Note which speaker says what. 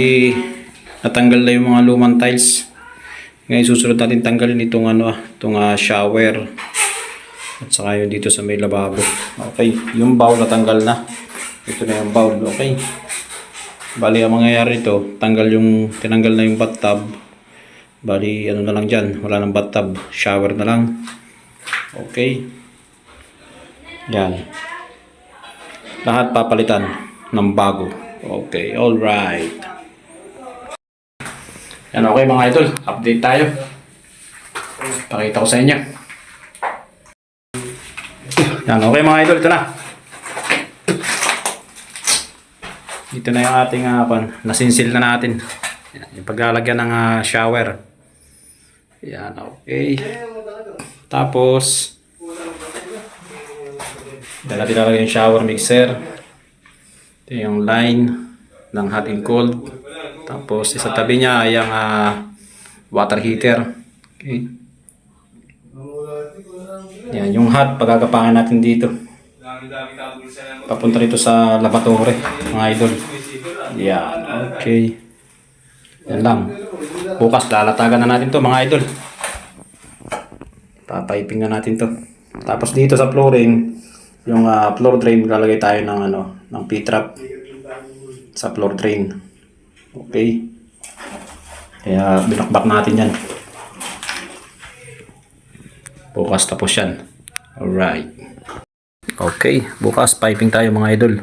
Speaker 1: Di, natanggal na yung mga lumang tiles. Ngayon susunod natin tanggalin itong ano, ah, itong ah, shower. At saka yung dito sa may lababo. Okay, yung bowl natanggal na. Ito na yung bowl, okay. Bali, ang mangyayari ito, tanggal yung, tinanggal na yung bathtub. Bali, ano na lang dyan, wala nang bathtub, shower na lang. Okay. Yan. Lahat papalitan ng bago. Okay, alright. Yan, okay mga idol, update tayo. Pakita ko sa inyo. Yan, okay mga idol, ito na. Ito na yung ating uh, pan, nasinsil na natin. Yan, yung paglalagyan ng ah, shower. Yan, okay. Tapos, dala natin lalagyan yung shower mixer. Ito yung line ng hot and cold. Tapos, sa tabi niya ay ang ah, water heater. Okay. Yan, yung hot, pagkakapangan natin dito. Papunta rito sa laboratory, mga idol. Yan, okay. Yan lang. Bukas, lalatagan na natin to mga idol. Papiping na natin to. Tapos dito sa flooring, yung ah, floor drain, lalagay tayo ng ano, ng P-trap sa floor drain. Okay. Kaya binakbak natin yan. Bukas tapos yan. Alright. Okay, bukas piping tayo mga idol.